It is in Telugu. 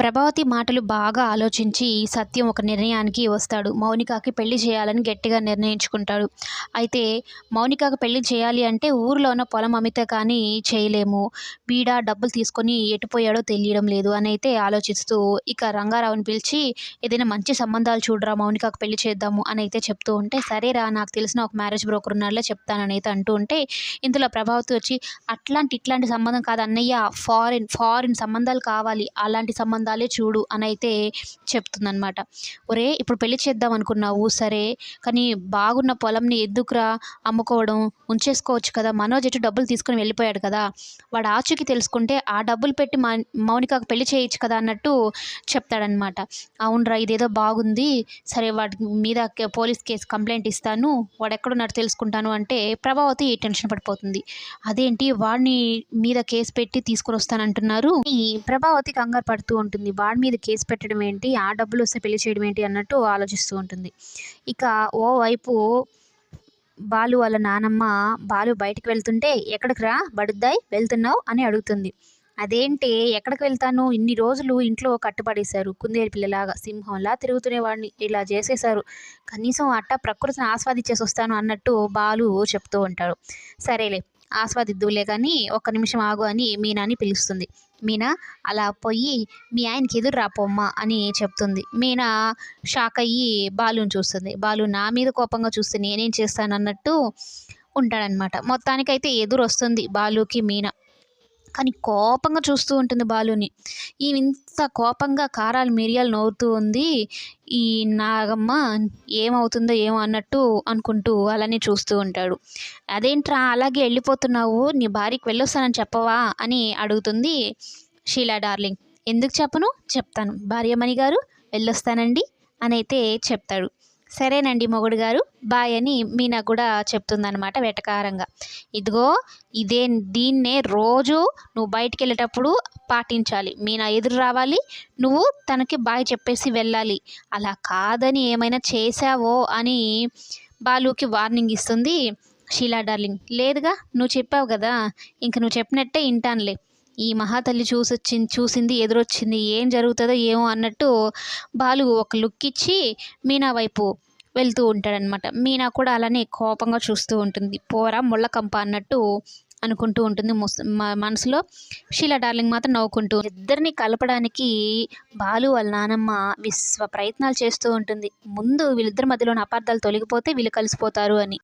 ప్రభావతి మాటలు బాగా ఆలోచించి సత్యం ఒక నిర్ణయానికి వస్తాడు. మౌనికకి పెళ్ళి చేయాలని గట్టిగా నిర్ణయించుకుంటాడు. అయితే మౌనికాకి పెళ్ళి చేయాలి అంటే ఊరిలో ఉన్న పొలం అమ్మితే కానీ చేయలేము. బీడా డబ్బులు తీసుకొని ఎటుపోయాడో తెలియడం లేదు అని అయితే ఆలోచిస్తూ ఇక రంగారావుని పిలిచి ఏదైనా మంచి సంబంధాలు చూడరా మౌనికాకు పెళ్ళి చేద్దాము అని అయితే చెప్తూ ఉంటే సరేరా నాకు తెలిసిన ఒక మ్యారేజ్ బ్రోకర్ ఉన్నారులే చెప్తానని అయితే అంటూ ఉంటే ఇందులో ప్రభావతి వచ్చి అట్లాంటి ఇట్లాంటి సంబంధం కాదు అన్నయ్య ఫారిన్ ఫారిన్ సంబంధాలు కావాలి. అలాంటి సంబంధాలు చూడు అని అయితే చెప్తుందనమాట ఒరే ఇప్పుడు పెళ్ళి చేద్దాం అనుకున్నావు సరే కానీ బాగున్న పొలంని ఎందుకురా అమ్ముకోవడం? ఉంచేసుకోవచ్చు కదా. మనోజ్ ఎటు డబ్బులు తీసుకొని వెళ్ళిపోయాడు కదా. వాడు ఆచూకి తెలుసుకుంటే ఆ డబ్బులు పెట్టి మా మౌనికకు పెళ్ళి చేయొచ్చు కదా అన్నట్టు చెప్తాడనమాట అవునరా ఇదేదో బాగుంది. సరే వాడి మీద పోలీస్ కేసు కంప్లైంట్ ఇస్తాను. వాడు ఎక్కడున్నాడు తెలుసుకుంటాను అంటే ప్రభావతి టెన్షన్ పడిపోతుంది. అదేంటి? వాడిని మీద కేసు పెట్టి తీసుకుని వస్తానంటున్నారు. ఈ ప్రభావతి కంగారు పడుతూ ఉంటుంది. వాడి మీద కేసు పెట్టడం ఏంటి? ఆ డబ్బులు వస్తే పెళ్ళి చేయడం ఏంటి అన్నట్టు ఆలోచిస్తూ ఉంటుంది. ఇక ఓవైపు బాలు వాళ్ళ నానమ్మ బాలు బయటికి వెళ్తుంటే ఎక్కడికి రా బడుద్దాయ్ వెళ్తున్నావు? అని అడుగుతుంది. అదేంటి? ఎక్కడికి వెళ్తాను? ఇన్ని రోజులు ఇంట్లో కట్టుపడేశారు కుందేలు పిల్లలాగా సింహంలా తిరుగుతునే వాడిని ఇలా చేసేశారు. కనీసం అట్ట ప్రకృతిని ఆస్వాదించేసి వస్తాను అన్నట్టు బాలు చెప్తూ ఉంటాడు. సరేలే. ఆస్వాదిద్దులే కానీ ఒక్క నిమిషం ఆగు అని మీనాని పిలుస్తుంది. మీనా అలా పోయి మీ ఆయనకి ఎదురు రాపోమ్మా అని చెప్తుంది. మీనా షాక్ అయ్యి బాలుని చూస్తుంది. బాలు నా మీద కోపంగా చూస్తే నేనేం చేస్తానన్నట్టు ఉంటాడనమాట మొత్తానికైతే ఎదురు వస్తుంది బాలుకి మీనా. కానీ కోపంగా చూస్తూ ఉంటుంది బాలుని. ఈ ఇంత కోపంగా కారాలు మిరియాలు నవ్వుతూ ఉంది. ఈ నాగమ్మ ఏమవుతుందో ఏమో అన్నట్టు అనుకుంటూ అలానే చూస్తూ ఉంటాడు. అదేంట్రా అలాగే వెళ్ళిపోతున్నావు. నీ భార్యకి వెళ్ళొస్తానని చెప్పవా? అని అడుగుతుంది షీలా డార్లింగ్. ఎందుకు చెప్పను? చెప్తాను. భార్యమణి గారు వెళ్ళొస్తానండి. అని అయితే చెప్తాడు. సరేనండి మొగుడు గారు బాయ్ అని మీనా కూడా చెప్తుందనమాట వెటకారంగా. ఇదిగో ఇదే దీన్నే రోజు నువ్వు బయటికి వెళ్ళేటప్పుడు పాటించాలి. మీనా ఎదురు రావాలి. నువ్వు తనకి బాయ్ చెప్పేసి వెళ్ళాలి. అలా కాదని ఏమైనా చేసావో అని బాలుకి వార్నింగ్ ఇస్తుంది. షీలా డార్లింగ్ లేదుగా నువ్వు చెప్పావు కదా ఇంక నువ్వు చెప్పినట్టే వింటానులే. ఈ మహాతల్లి చూసొచ్చింది చూసింది ఎదురొచ్చింది ఏం జరుగుతుందో ఏమో అన్నట్టు బాలు ఒక లుక్ ఇచ్చి మీనా వైపు వెళ్తూ ఉంటాడనమాట మీనా కూడా అలానే కోపంగా చూస్తూ ఉంటుంది. పోరా ముళ్ళకంప అన్నట్టు అనుకుంటూ ఉంటుంది మనసులో. షీలా డార్లింగ్ మాత్రం నవ్వుకుంటూ ఇద్దరిని కలపడానికి బాలు వాళ్ళ నానమ్మ విశ్వ ప్రయత్నాలు చేస్తూ ఉంటుంది. ముందు వీళ్ళిద్దరి మధ్యలోని అపార్థాలు తొలగిపోతే వీళ్ళు కలిసిపోతారు అని.